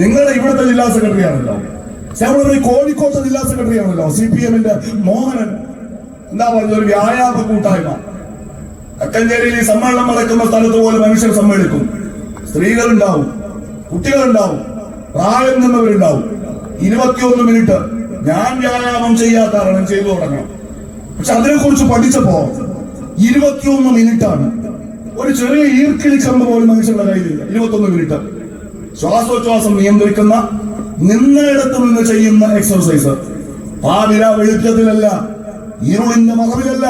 നിങ്ങളുടെ ഇവിടുത്തെ ജില്ലാ സെക്രട്ടറി ആണല്ലോ ശ്യാമള കോഴിക്കോട്ടെ ജില്ലാ സെക്രട്ടറി ആണല്ലോ സി പി എമ്മിന്റെ മോഹനൻ. എന്താ പറഞ്ഞ ഒരു വ്യായാമ കൂട്ടായ്മ. കക്കഞ്ചേരിയിൽ ഈ സമ്മേളനം നടക്കുന്ന സ്ഥലത്ത് പോലെ മനുഷ്യർ സമ്മേളിക്കും. സ്ത്രീകളുണ്ടാവും കുട്ടികളുണ്ടാവും പ്രായം നിന്നവരുണ്ടാവും. ഇരുപത്തിയൊന്ന് മിനിറ്റ് ഞാൻ വ്യായാമം ചെയ്യാത്ത കാരണം ചെയ്തു തുടങ്ങണം. പക്ഷെ അതിനെക്കുറിച്ച് പഠിച്ചപ്പോ ഇരുപത്തിയൊന്ന് മിനിറ്റ് ആണ് ഒരു ചെറിയ ഈർക്കിളി ചമ്പ് പോലും മനുഷ്യരുടെ കയ്യിലില്ല. ഇരുപത്തൊന്ന് മിനിറ്റ്. ശ്വാസോച്ഛ്വാസം നിയന്ത്രിക്കുന്ന നിന്നയിടത്ത് നിന്ന് ചെയ്യുന്ന എക്സർസൈസ് ആ വില വെളുത്തതിലല്ല ഇരുളിന്റെ മറവിലല്ല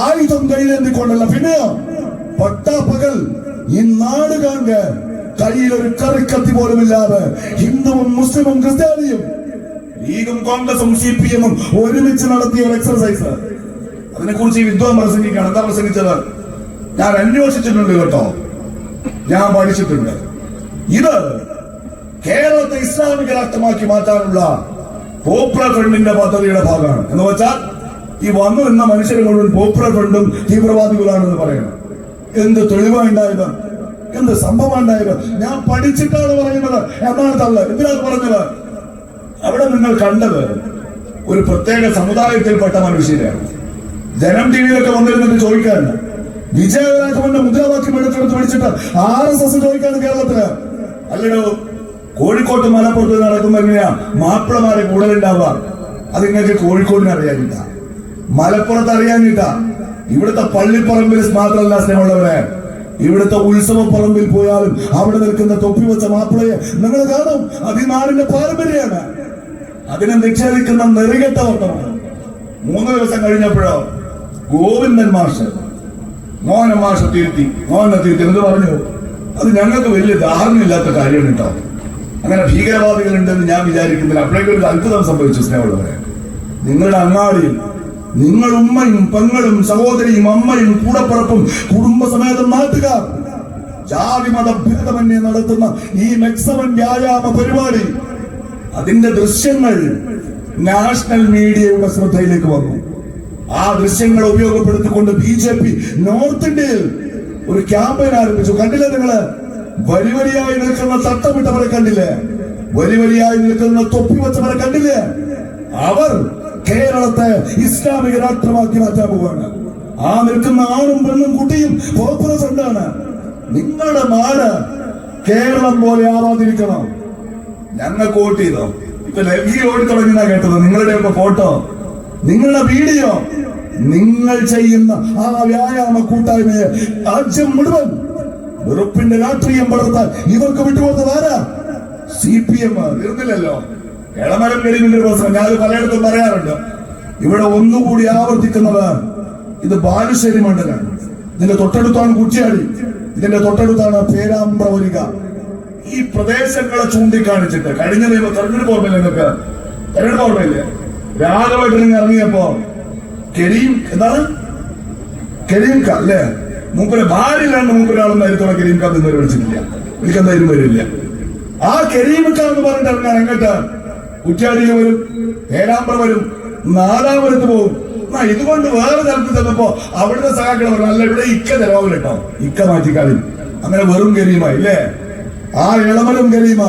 ആയുധം കയ്യിലേന്തിക്കൊണ്ടല്ല. പിന്നെയോ പട്ടാപ്പകൽ ഈ നാട് കാണുക കയ്യിൽ ഒരു കറിക്കത്തി പോലുമില്ലാതെ ഹിന്ദുവും മുസ്ലിമും ക്രിസ്ത്യാനിയും ലീഗും കോൺഗ്രസും സി പി എമ്മും ഒരുമിച്ച് നടത്തിയ ഒരു എക്സർസൈസ് അതിനെക്കുറിച്ച് ഈ വിദ്വാൻ പ്രസംഗിക്കുകയാണ്. എന്താ പ്രസംഗിച്ചത്? ഞാൻ അന്വേഷിച്ചിട്ടുണ്ട് കേട്ടോ. ഞാൻ പഠിച്ചിട്ടുണ്ട്. ഇത് കേരളത്തെ ഇസ്ലാമിക രാഷ്ട്രമാക്കി മാറ്റാനുള്ള പോപ്പുലർ ഫ്രണ്ടിന്റെ പദ്ധതിയുടെ ഭാഗമാണ്. എന്ന് വെച്ചാൽ ഈ വന്നു നിന്ന മനുഷ്യരെ മുഴുവൻ പോപ്പുലർ ഫ്രണ്ടും തീവ്രവാദികളാണെന്ന് പറയുന്നത് എന്ത് തെളിവുണ്ടായത് എന്ത് സംഭവമുണ്ടായത് ഞാൻ പഠിച്ചിട്ടാണ് പറയുന്നത്. എന്നാണ് തള്ള്. എന്തിനാണ് പറഞ്ഞത്? അവിടെ നിങ്ങൾ കണ്ടത് ഒരു പ്രത്യേക സമുദായത്തിൽപ്പെട്ട മനുഷ്യരെയാണ്. ജനം ടി വിയിലൊക്കെ വന്നിരുന്നിട്ട് ചോദിക്കാറുണ്ട്. വിജയരാഘവന്റെ മുദ്രാവാക്യം എടുത്തെടുത്ത് പഠിച്ചിട്ട് ആർ എസ് എസ് ചോദിക്കാണ് കേരളത്തിൽ. അല്ലടോ കോഴിക്കോട്ട് മലപ്പുറത്ത് നടക്കുമ്പോ എങ്ങനെയാ? മാപ്പിളമാരെ കൂടുതലുണ്ടാവുക. അത് നിങ്ങൾക്ക് കോഴിക്കോടിന് അറിയാനില്ല മലപ്പുറത്ത് അറിയാനില്ല ഇവിടുത്തെ പള്ളിപ്പറമ്പിൽ മാത്രമല്ല സ്നേഹമുള്ളവരെ. ഇവിടുത്തെ ഉത്സവപ്പറമ്പിൽ പോയാലും അവിടെ നിൽക്കുന്ന തൊപ്പി വെച്ച മാപ്പിളയെ നിങ്ങൾ കാണും. അത് നാടിന്റെ പാരമ്പര്യമാണ്. അതിനെ നിക്ഷേപിക്കുന്ന നെറികെട്ട വർത്തമാണ് മൂന്ന് ദിവസം കഴിഞ്ഞപ്പോഴോ ഗോവിന്ദൻ മാഷ് മോഹന മാഷ് തീർത്തി. മോഹന തീർത്തി. എന്ത് പറഞ്ഞു? അത് ഞങ്ങൾക്ക് വലിയ ധാരണയില്ലാത്ത കാര്യമാണ് കേട്ടോ. അങ്ങനെ ഭീകരവാദികൾ ഉണ്ടെന്ന് ഞാൻ വിചാരിക്കുന്നില്ല. അപ്പോഴേക്കും ഒരു അത്ഭുതം സംഭവിച്ചു സ്നേഹമുള്ളവരെ. നിങ്ങളുടെ അങ്ങാടിയിൽ നിങ്ങൾ ഉമ്മയും പെങ്ങളും സഹോദരിയും അമ്മയും കൂടപ്പിറപ്പും കുടുംബസമേതം നാട്ടുകാർ ജാതി മത ഭേദമന്യേ നടത്തുന്ന ഈ മെക്സമൻ വ്യായാമ പരിപാടി അതിന്റെ ദൃശ്യങ്ങൾ നാഷണൽ മീഡിയയുടെ ശ്രദ്ധയിലേക്ക് വന്നു. ആ ദൃശ്യങ്ങൾ ഉപയോഗപ്പെടുത്തിക്കൊണ്ട് ബി ജെ പി നോർത്ത് ഇന്ത്യയിൽ ഒരു ക്യാമ്പയിൻ ആരംഭിച്ചു. കണ്ടില്ലേ നിങ്ങൾ? വലി വലിയായി നിൽക്കുന്ന തട്ടമിട്ടവരെ കണ്ടില്ലേ? വലി വലിയായി നിൽക്കുന്ന തൊപ്പി വെച്ചവരെ കണ്ടില്ലേ? അവർ കേരളത്തെ ഇസ്ലാമിക രാഷ്ട്രമാക്കി മാറ്റാൻ പോവാണ് ആ നിൽക്കുന്ന ആണും പെണ്ണും കുട്ടിയും പോപ്പുലസ് എന്താണ് നിങ്ങളുടെ നാട് കേരളം പോലെ ആവാതിരിക്കണം. ഞങ്ങൾക്ക് വോട്ട് ചെയ്തോ? ഇപ്പൊ ഡൽഹി ഓടി തുടങ്ങിയ കേട്ടത്? നിങ്ങളുടെ ഒക്കെ ഫോട്ടോ? നിങ്ങളുടെ വീഡിയോ? നിങ്ങൾ ചെയ്യുന്ന ആ വ്യായാമ കൂട്ടായ്മയെ രാജ്യം മുഴുവൻ വെറുപ്പിന്റെ രാഷ്ട്രീയം വളർത്താൻ ഇവർക്ക് വിട്ടുപോകുന്നത് ആരാ? സി പി എം തീർന്നില്ലല്ലോ എളമരം കരിമിന്റെ പ്രശ്നം. ഞാൻ പലയിടത്തും പറയാറുണ്ട്. ഇവിടെ ഒന്നുകൂടി ആവർത്തിക്കുന്നവർ ഇത് ബാലുശ്ശേരി മണ്ഡലാണ്. ഇതിന്റെ തൊട്ടടുത്താണ് കുറ്റിയാടി. ഇതിന്റെ തൊട്ടടുത്താണ് പേരാമ്പ്രവരിക ഈ പ്രദേശങ്ങളെ ചൂണ്ടിക്കാണിച്ചിട്ട് കഴിഞ്ഞ നിയമ തെരഞ്ഞെടുപ്പ് ഓർമ്മയില്ല നിങ്ങൾക്ക് തെരഞ്ഞെടുപ്പ് ഓർമ്മയില്ലേ? രാഘവേട്ടൻ ഇറങ്ങിയപ്പോ കരീം എന്താണ്? കരീം ക അല്ലേ? ഭാര്യ ഇല്ലാണ്ട് മൂപ്പരാളെന്ന് അരുത്തോടെ കരീം ഖാൻ ഇന്നുവരെ വിളിച്ചിട്ടില്ല വിളിക്കെന്തായാലും വരില്ല. ആ കരീം ഖാൻ എന്ന് പറഞ്ഞിട്ട് ഇറങ്ങാൻ എങ്ങോട്ട്? കുറ്റ്യാടിയിൽ വരും പേരാമ്പ്ര വരും നാലാമരത്ത് പോകും. എന്നാ ഇതുകൊണ്ട് വേറെ തരത്തിൽ ചെന്നപ്പോ അവിടുത്തെ സഹാക്കളെ പറഞ്ഞു അല്ല ഇവിടെ ഇക്ക ചെലവാവില്ല കേട്ടോ ഇക്ക മാറ്റിക്കാളിൽ അങ്ങനെ വെറും കരീമായി ഇല്ലേ ആ ഇളമലും കരീമ.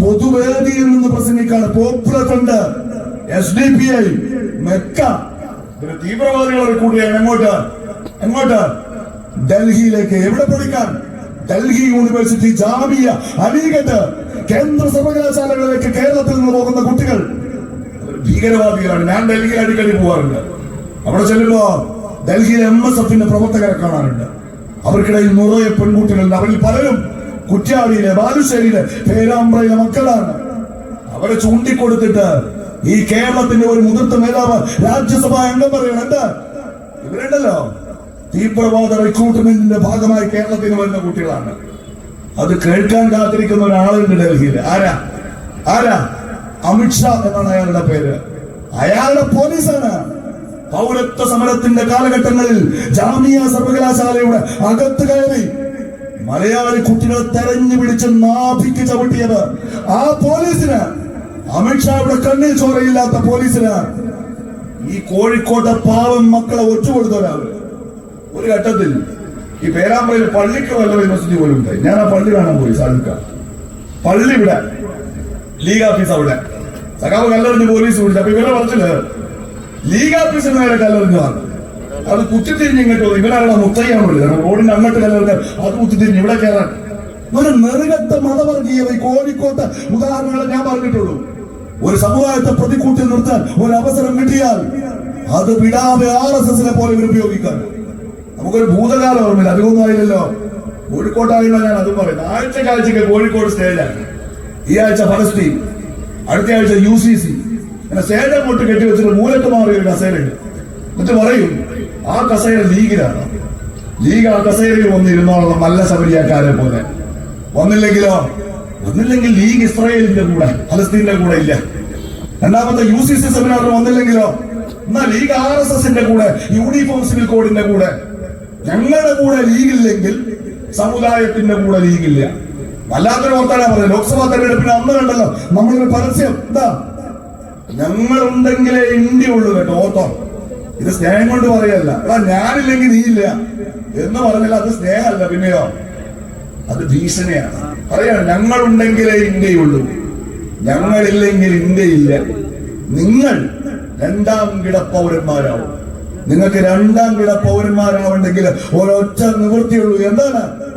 പൊതുവേദിയിൽ നിന്ന് പ്രസംഗിക്കാണ്. Popular front S D P I Mecca. ഇതിന് തീവ്രവാദികളെ കൂടിയാണ് എങ്ങോട്ട്? എങ്ങോട്ട്? ഡൽഹിയിലേക്ക് എവിടെ പഠിക്കാൻ ഡൽഹി യൂണിവേഴ്സിറ്റി ജാമിയ അലീഗഡ് കേന്ദ്ര സർവകലാശാലകളിലേക്ക് കേരളത്തിൽ നിന്ന് പോകുന്ന കുട്ടികൾ. ഭീകരവാദികളാണ്. ഞാൻ ഡൽഹിയിൽ അടിക്കടി പോവാറുണ്ട്. അവിടെ ചെല്ലുമ്പോ ഡൽഹിയിലെ എം എസ് എഫിന്റെ പ്രവർത്തകരെ കാണാറുണ്ട്. അവർക്കിടയിൽ നിറയെ പെൺകുട്ടികളുണ്ട്. അവരിൽ പലരും കുറ്റ്യാടിയിലെ ബാലുശ്ശേരിയിലെ പേരാമ്പ്രയിലെ മക്കളാണ്. അവരെ ചൂണ്ടിക്കൊടുത്തിട്ട് ഈ കേരളത്തിന്റെ ഒരു മുതിർത്ത നേതാവ് രാജ്യസഭാ അംഗം പറയണം. എന്താ? ഇവരുണ്ടല്ലോ തീവ്രവാദ റിക്രൂട്ട്മെന്റിന്റെ ഭാഗമായി കേരളത്തിന് വരുന്ന കുട്ടികളാണ്. അത് കേൾക്കാൻ കാത്തിരിക്കുന്ന ഒരാളുണ്ട് ഡൽഹിയിൽ ആരാ? ആരാ? അമിത്ഷാ എന്നാണ് അയാളുടെ പേര്. അയാളുടെ പോലീസാണ്. പൗരത്വ സമരത്തിന്റെ കാലഘട്ടങ്ങളിൽ ജാമിയ സർവകലാശാലയുടെ അകത്ത് കയറി മലയാളി കുട്ടികളെ തെരഞ്ഞു പിടിച്ച് നാഭിക്ക് ചവിട്ടിയത് ആ പോലീസിന്. അമിത്ഷായുടെ കണ്ണിൽ ചോരയില്ലാത്ത പോലീസിന് ഈ കോഴിക്കോട്ടെ പാവം മക്കളെ ഒറ്റുകൊടുത്തവരാണ് ഒരു ഘട്ടത്തിൽ ഈ പേരാമ്പ്രയിൽ പള്ളിക്ക് വല്ല യൂണിവേഴ്സിറ്റി പോലും ഉണ്ടായി ഞാൻ ആ പള്ളി കാണാൻ പോയി സാധിക്ക പള്ളി ഇവിടെ. ലീഗ് ഓഫീസ് അവിടെ. സഖാവ് കല്ലെറിഞ്ഞ് പോലീസ് വിളിച്ചു. അപ്പൊ ഇവരെ പറഞ്ഞില്ല ലീഗ് ഓഫീസിന് നേരെ കല്ലെറിഞ്ഞതാണ് അത് കുത്തിത്തിരിഞ്ഞ് ഇങ്ങോട്ട് വന്നു. ഇവനാണ് മുത്തയ്യാണ് വിളിച്ചത്? റോഡിന്റെ അങ്ങോട്ട് കല്ലെറിഞ്ഞ അത് കുത്തിത്തിരിഞ്ഞ് ഇവിടെ കയറാൻ. ഒരു നെറുകത്ത മതവർഗീയത കോഴിക്കോട്ടെ. ഉദാഹരണങ്ങൾ ഞാൻ പറഞ്ഞിട്ടുള്ളൂ. ഒരു സമുദായത്തെ പ്രതിക്കൂട്ടി നിർത്താൻ ഒരു അവസരം കിട്ടിയാൽ അത് വിടാതെ ആർ എസ് എസിനെ പോലെ ഉപയോഗിക്കാൻ. നമുക്കൊരു ഭൂതകാലം ഓർമ്മയില്ല അധികമൊന്നും ആയില്ലല്ലോ. കോഴിക്കോട്ടായിരുന്നു ഞാൻ അതും പറയുന്നത്. ആഴ്ച കാഴ്ചക്ക് കോഴിക്കോട് സ്റ്റേജാണ് ഈ ആഴ്ച ഫലസ്തീൻ അടുത്ത ആഴ്ച യു സി സി. അങ്ങനെ സ്റ്റേജ് അങ്ങോട്ട് കെട്ടി വെച്ചിട്ട് മൂലത്ത് മാറിയ ഒരു കസേരയുണ്ട്. എന്നിട്ട് പറയും ആ കസേര ലീഗിലാണ്. ലീഗ് ആ കസേരയിൽ വന്നിരുന്നോളം നല്ല ശബരിയാക്കാരെ പോലെ. വന്നില്ലെങ്കിലോ? വന്നില്ലെങ്കിൽ ലീഗ് ഇസ്രായേലിന്റെ കൂടെ ഫലസ്തീന്റെ കൂടെ ഇല്ല. രണ്ടാമത്തെ യു സി സി സെമിനാർ വന്നില്ലെങ്കിലോ? എന്നാ ലീഗ് ആർ എസ് എസിന്റെ കൂടെ യൂണിഫോം സിവിൽ കോഡിന്റെ കൂടെ. ഞങ്ങളുടെ കൂടെ ലീഗില്ലെങ്കിൽ സമുദായത്തിന്റെ കൂടെ ലീഗില്ല. വല്ലാത്തൊരു ഓർത്താനാ പറഞ്ഞത്. ലോക്സഭാ തെരഞ്ഞെടുപ്പിന് അന്ന് കണ്ടല്ലോ നമ്മളൊരു പരസ്യം. എന്താ? ഞങ്ങളുണ്ടെങ്കിലേ ഇന്ത്യ ഉള്ളൂ കേട്ടോ ഓർത്തോ. ഇത് സ്നേഹം കൊണ്ട് പറയല്ല. എടാ ഞാനില്ലെങ്കിൽ നീ ഇല്ല എന്ന് പറഞ്ഞില്ല അത് സ്നേഹമല്ല പിന്നെയോ? അത് ഭീഷണിയാണ്. പറയാണ് ഞങ്ങളുണ്ടെങ്കിലേ ഇന്ത്യയുള്ളൂ. ഞങ്ങളില്ലെങ്കിൽ ഇന്ത്യയില്ല. നിങ്ങൾ രണ്ടാം കിട പൗരന്മാരാവും നിങ്ങൾക്ക് രണ്ടാം കിട പൗരന്മാരാവണ്ടെങ്കിൽ ഒരൊറ്റ നിവൃത്തിയുള്ളൂ. എന്താണ്?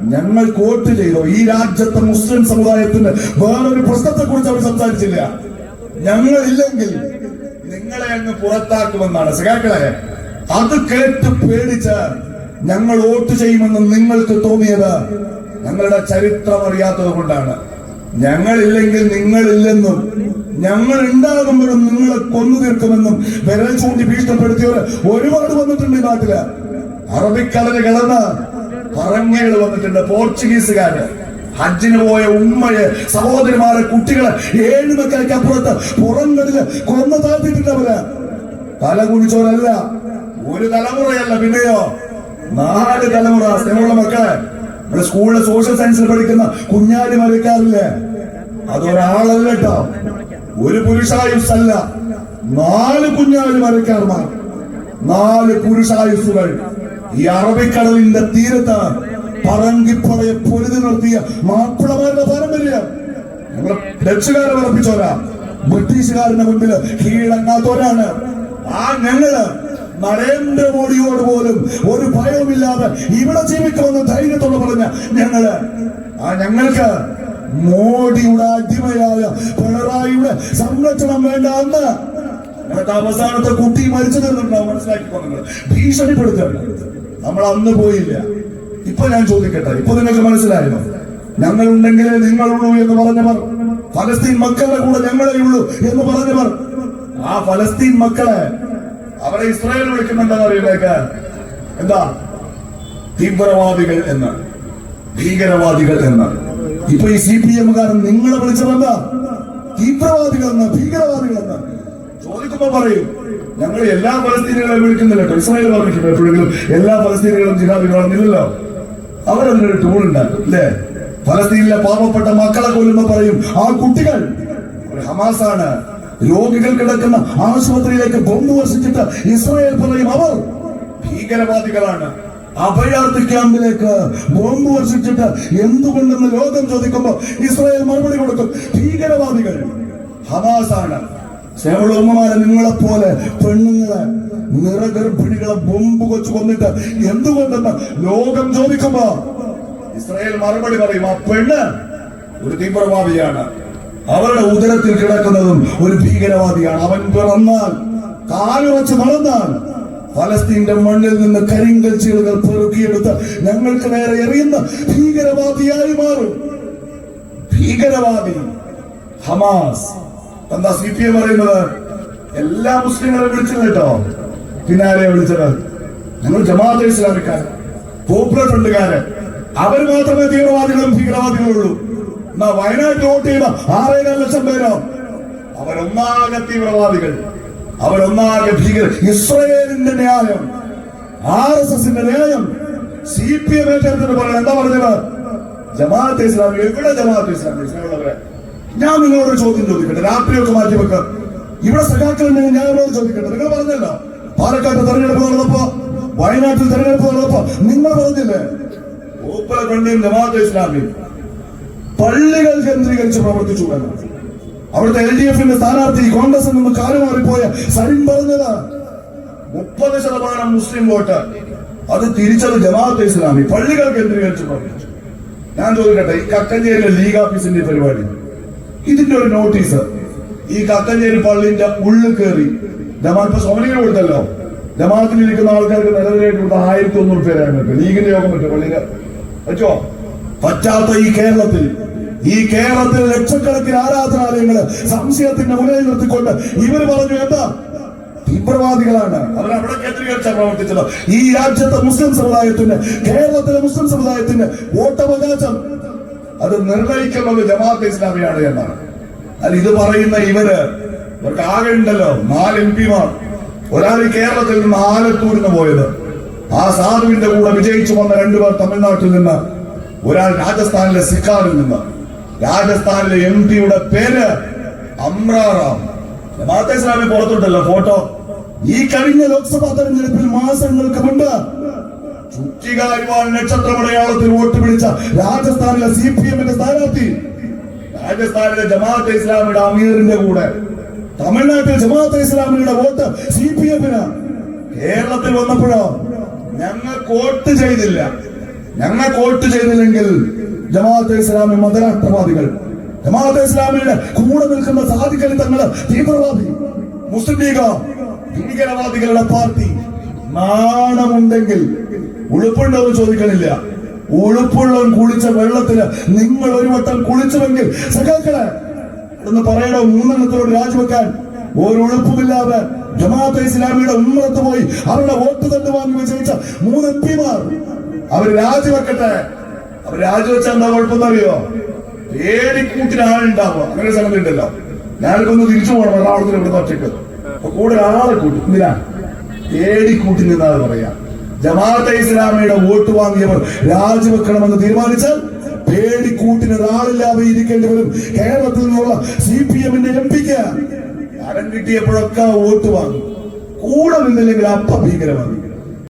ഞങ്ങൾ വോട്ട് ചെയ്തോ? ഈ രാജ്യത്തെ മുസ്ലിം സമുദായത്തിന്റെ വേറൊരു പ്രശ്നത്തെ കുറിച്ച് അവർ സംസാരിച്ചില്ല. ഞങ്ങളില്ലെങ്കിൽ നിങ്ങളെ അങ്ങ് പുറത്താക്കുമെന്നാണ്. സഖാക്കളെ അത് കേട്ട് പേടിച്ച് ഞങ്ങൾ വോട്ട് ചെയ്യുമെന്ന് നിങ്ങൾക്ക് തോന്നിയത് ഞങ്ങളുടെ ചരിത്രം അറിയാത്തത് കൊണ്ടാണ്. ഞങ്ങളില്ലെങ്കിൽ നിങ്ങളില്ലെന്നും ഞങ്ങൾ ഉണ്ടാകുമ്പോഴും നിങ്ങളെ കൊന്നു തീർക്കുമെന്നും വിരൽ ചൂണ്ടി ഭീഷണപ്പെടുത്തിയവർ ഒരുപാട് വന്നിട്ടുണ്ട് ഈ നാട്ടിൽ. അറബിക്കടൽ കിടന്ന് പറങ്ങകൾ വന്നിട്ടുണ്ട് പോർച്ചുഗീസുകാര്. ഹജ്ജിന് പോയ ഉമ്മയെ സഹോദരിമാരെ കുട്ടികളെ ഏഴ് മക്കൾക്ക് അപ്പുറത്ത് പുറംകടൽ കൊന്നു താഴ്ത്തിയിട്ടുണ്ട് അവർ. തല കുടിച്ചവരല്ല ഒരു തലമുറയല്ല പിന്നെയോ? നാല് തലമുറ സ്നേഹമുള്ള മക്കളെ. നമ്മുടെ സ്കൂളിലെ സോഷ്യൽ സയൻസിൽ പഠിക്കുന്ന കുഞ്ഞാലി മരക്കാറില്ലേ അതൊരാളല്ല കേട്ടോ ഒരു പുരുഷായുസ് അല്ല നാല് കുഞ്ഞാലി മരക്കാർമാർ. നാല് പുരുഷായുസുകൾ ഈ അറബിക്കടലിന്റെ തീരത്ത് പറങ്കിപ്പറയെ പൊരുതി നിർത്തിയ മാപ്പിളമാരുടെ പാരമ്പര്യം. ഞങ്ങൾ ഡച്ചുകാരെ വളർപ്പിച്ചോരാ ബ്രിട്ടീഷുകാരന്റെ മുമ്പിൽ കീഴടങ്ങാത്തവരാണ്. ആ ഞങ്ങൾ നരേന്ദ്രമോദിയോട് പോലും ഒരു ഭയവുമില്ലാതെ ഇവിടെ ജീവിക്കുമെന്ന് ധൈര്യത്തോട് പറഞ്ഞ ഞങ്ങൾ ആ ഞങ്ങൾക്ക് മോഡിയുടെ അടിമയായ പിണറായിയുടെ സംരക്ഷണം വേണ്ട അന്ന് അവസാനത്തെ കുട്ടി മരിച്ചു തീർന്നിട്ടുണ്ടാവും മനസ്സിലാക്കിക്കോ നിങ്ങൾ. ഭീഷണിപ്പെടുത്തണം നമ്മൾ അന്ന് പോയില്ല. ഇപ്പൊ ഞാൻ ചോദിക്കട്ടെ ഇപ്പൊ നിങ്ങൾക്ക് മനസ്സിലായോ? ഞങ്ങളുണ്ടെങ്കിലേ നിങ്ങളുള്ളൂ എന്ന് പറഞ്ഞവർ ഫലസ്തീൻ മക്കളുടെ കൂടെ ഞങ്ങളെ ഉള്ളൂ എന്ന് പറഞ്ഞവർ ആ ഫലസ്തീൻ മക്കളെ അവരെ ഇസ്രായേൽ വിളിക്കുന്നുണ്ടെന്ന് അറിയില്ലേക്ക് എന്താ? തീവ്രവാദികൾ എന്ന്. ഭീകരവാദികൾ എന്ന്. ഇപ്പൊ ഈ സി പി എമ്മുകാരൻ നിങ്ങളെ വിളിച്ചതെന്താ തീവ്രവാദികൾ എന്ന് ഭീകരവാദികൾ എന്ന്. ചോദിക്കുമ്പോ പറയും ഞങ്ങൾ എല്ലാ പലസ്തീനികളെയും വിളിക്കുന്നില്ല ഇസ്രായേൽ പറഞ്ഞിട്ടുണ്ട് എപ്പോഴെങ്കിലും? എല്ലാ ഫലസ്തീനികളും ജിഹാദികളാണെന്നില്ലല്ലോ അവരതിനൊരു ടൂൾ ഉണ്ടാക്കും അല്ലേ ഫലസ്തീനിലെ പാവപ്പെട്ട മക്കളെ കൊല്ലുമ്പോ പറയും ആ കുട്ടികൾ ഹമാസാണ് രോഗികൾ കിടക്കുന്ന ആശുപത്രിയിലേക്ക് ബോംബ് വർഷിച്ചിട്ട് ഇസ്രായേൽ പറയും അവർ ഭീകരവാദികളാണ്. അഭയാർത്ഥി ക്യാമ്പിലേക്ക് ബോംബ് വർഷിച്ചിട്ട് എന്തുകൊണ്ടെന്ന് ലോകം ചോദിക്കുമ്പോൾ ഇസ്രായേൽ മറുപടി കൊടുക്കും ഭീകരവാദികൾ ഹമാസാണ് സേവള ഉമ്മമാരെ നിങ്ങളെ പോലെ പെണ്ണുങ്ങളെ നിറഗർഭിണികളെ ബോംബ് കൊച്ചു കൊന്നിട്ട് എന്തുകൊണ്ടെന്ന് ലോകം ചോദിക്കുമ്പോ ഇസ്രായേൽ മറുപടി പറയും ആ പെണ്ണ് ഒരു തീവ്രവാദിയാണ്. അവരുടെ ഉദരത്തിൽ കിടക്കുന്നതും ഒരു ഭീകരവാദിയാണ്. അവൻ പിറന്നാൽ കാലുറച്ച് നടന്നാൽ ഫലസ്തീന്റെ മണ്ണിൽ നിന്ന് കരിങ്കൽ ചീളുകൾ പെറുക്കിയെടുത്ത് ഞങ്ങൾക്ക് നേരെ എറിയുന്ന ഭീകരവാദിയായി മാറും. ഭീകരവാദി ഹമാസ്. എന്താ സി പി എം പറയുന്നത്? എല്ലാ മുസ്ലിങ്ങളെ വിളിച്ചില്ല കേട്ടോ. പിന്നെ ആരെയാ വിളിച്ചത്? ഞങ്ങൾ ജമാഅത്തെ ഇസ്ലാമിക്കാർ പോപ്പുലർ ഫ്രണ്ടുകാരൻ അവർ മാത്രമേ തീവ്രവാദികളും ഭീകരവാദികളും ഉള്ളൂ. എന്നാ വയനാട്ടിൽ വോട്ട് ചെയ്ത ആറേഴര ലക്ഷം പേരോ? അവരൊന്നാകെ തീവ്രവാദികൾ. അവരൊന്നാകെ ഭീകരർ ഇസ്രയേലിന്റെ ന്യായം ആർ എസ് എസിന്റെ ന്യായം സി പി എം ഏറ്റെടുത്തിട്ട് പറയണം എന്താ പറഞ്ഞത്? ജമാഅത്തെ ഇസ്ലാമി എവിടെ ജമാഅത്തെ ഇസ്ലാമി ഇസ്ലാമുള്ളവരെ ഞാൻ നിങ്ങളോട് ചോദ്യം ചോദിക്കട്ടെ രാത്രിയൊക്കെ മാറ്റി വെക്കാം. ഇവിടെ സഖാക്കൾ ഞാൻ നിങ്ങളോട് ചോദിക്കട്ടെ നിങ്ങൾ പറഞ്ഞല്ലോ. പാലക്കാട്ട് തെരഞ്ഞെടുപ്പ് നടന്നപ്പോ വയനാട്ടിൽ തെരഞ്ഞെടുപ്പ് നടന്നപ്പോ നിങ്ങൾ പറഞ്ഞില്ലേ? ഓപ്പറ കണ്ടിയും ജമാഅത്തെ ഇസ്ലാമി പള്ളികൾ കേന്ദ്രീകരിച്ച് പ്രവർത്തിച്ചു അവിടുത്തെ എൽ ഡി എഫിന്റെ സ്ഥാനാർത്ഥി കോൺഗ്രസിൽ നിന്ന് കാലുമാറിപ്പോയ സരിൻ പറഞ്ഞതാണ്. മുപ്പത് ശതമാനം മുസ്ലിം വോട്ട്. അത് തിരിച്ചത് ജമാഅത്ത് ഇസ്ലാമി പള്ളികൾ കേന്ദ്രീകരിച്ച് പ്രവർത്തിച്ചു. ഞാൻ ചോദിക്കട്ടെ ഈ കക്കഞ്ചേരിയിലെ ലീഗ് ഓഫീസിന്റെ പരിപാടി. ഇതിന്റെ ഒരു നോട്ടീസ്. ഈ കക്കഞ്ചേരി പള്ളിന്റെ ഉള്ളിൽ കയറി. ജമാഅത്ത് സോമനികൾ കൊടുത്തല്ലോ ജമാഅത്തിൽ ഇരിക്കുന്ന ആൾക്കാർക്ക് നിലവിലായിട്ട് കൊടുത്ത ആയിരത്തി ഒന്നൂറ് പേരാണ് ലീഗിന്റെ യോഗം പറ്റും പള്ളിയിൽ പറ്റാത്ത ഈ കേരളത്തിൽ ഈ കേരളത്തിൽ ലക്ഷക്കണക്കിന് ആരാധനാലയങ്ങൾ സംശയത്തിന്റെ മുന്നിൽ നിർത്തിക്കൊണ്ട് ഇവർ പറഞ്ഞു എന്താ? തീവ്രവാദികളാണ്. അവരവിടെ അവിടെ കേന്ദ്രീകരിച്ച പ്രവർത്തിച്ചത്. ഈ രാജ്യത്തെ മുസ്ലിം സമുദായത്തിന് കേരളത്തിലെ മുസ്ലിം സമുദായത്തിന് വോട്ടവകാശം അത് നിർണയിക്കുന്നത് ജമാഅത്ത് ഇസ്ലാമിയാണ് എന്നാണ്. അല്ല ഇത് പറയുന്ന ഇവർ ഇവർക്ക് ആകെ ഉണ്ടല്ലോ നാല് എം പിമാർ. ഒരാൾ കേരളത്തിൽ നിന്ന് ആലത്തൂരിന് പോയത്. ആ സാധുവിന്റെ കൂടെ വിജയിച്ചു വന്ന രണ്ടുപേർ തമിഴ്നാട്ടിൽ നിന്ന് ഒരാൾ രാജസ്ഥാനിലെ സിക്കാറിൽ നിന്ന് രാജസ്ഥാനിലെ എം പിയുടെ പേര് അമ്രാറാം ജമാഅത്തെ ഇസ്ലാമി പുറത്തുണ്ടല്ലോ ഫോട്ടോ. ഈ കഴിഞ്ഞ ലോക്സഭാ തെരഞ്ഞെടുപ്പിൽ മാസങ്ങൾക്ക് മുമ്പ് നക്ഷത്രമടയാളത്തിൽ വോട്ട് പിടിച്ച രാജസ്ഥാനിലെ സി പി എമ്മിന്റെ സ്ഥാനാർത്ഥി രാജസ്ഥാനിലെ ജമാഅത്തെ ഇസ്ലാമിയുടെ അമീറിന്റെ കൂടെ തമിഴ്നാട്ടിൽ ജമാഅത്തെ ഇസ്ലാമിയുടെ വോട്ട് സി പി എമ്മിന് കേരളത്തിൽ വന്നപ്പോഴോ ഞങ്ങൾ വോട്ട് ചെയ്തില്ല. ഞങ്ങൾ വോട്ട് ചെയ്തില്ലെങ്കിൽ ജമാഅത്തെ ഇസ്ലാമി മതരാഷ്ട്രവാദികൾ ജമാഅത്തെ ഇസ്ലാമിയുടെ കൂടെ നിൽക്കുന്ന സാധിക്കൽ തങ്ങൾ തീവ്രവാദി മുസ്ലിം ലീഗ് ഭീകരവാദികളുടെ പാർട്ടി. നാണമുണ്ടെങ്കിൽ ഉളുപ്പുണ്ടോ ചോദിക്കണില്ല. ഉളുപ്പുള്ളവൻ കുളിച്ച വെള്ളത്തിന് നിങ്ങൾ ഒരു വട്ടം കുളിച്ചുവെങ്കിൽ സഖാക്കളെ എന്ന് പറയണോ? മൂന്നെണ്ണത്തിലോട് രാജിവെക്കാൻ ഒരു ജമാഅത്തെ ഇസ്ലാമിയുടെ ഉമ്മത്ത് പോയി അവരുടെ വോട്ട് തട്ട് വാങ്ങി വിജയിച്ച മൂന്ന് എം പിമാർ അവർ രാജിവെക്കട്ടെ അവർ രാജിവെച്ചാൽ എന്താ കുഴപ്പമെന്നറിയോ? പേടിക്കൂട്ടിന് ആളുണ്ടാവുക അങ്ങനെ സംഗതി ഉണ്ടല്ലോ. ഞാനൊക്കെ ഒന്ന് തിരിച്ചു പോകണം. എറണാകുളത്തിന് ഇവിടുന്ന് ഒറ്റയ്ക്ക് അപ്പൊ കൂടെ ആളെ കൂട്ടി. എന്തിനാ? പേടിക്കൂട്ടി നിന്നാണ് പറയാ. ജമാഅത്തെ ഇസ്ലാമിയുടെ വോട്ട് വാങ്ങിയവർ രാജിവെക്കണമെന്ന് തീരുമാനിച്ചാൽ പേടിക്കൂട്ടിന് ഒരാളില്ലാതെ ഇരിക്കേണ്ടി വരും. കേരളത്തിൽ നിന്നുള്ള സി പി എമ്മിന്റെ എം പിക്ക് കരം കിട്ടിയപ്പോഴൊക്കെ വോട്ട് വാങ്ങും. കൂടെ നിന്നില്ലെങ്കിൽ അപ്പ ഭീകരവാദി.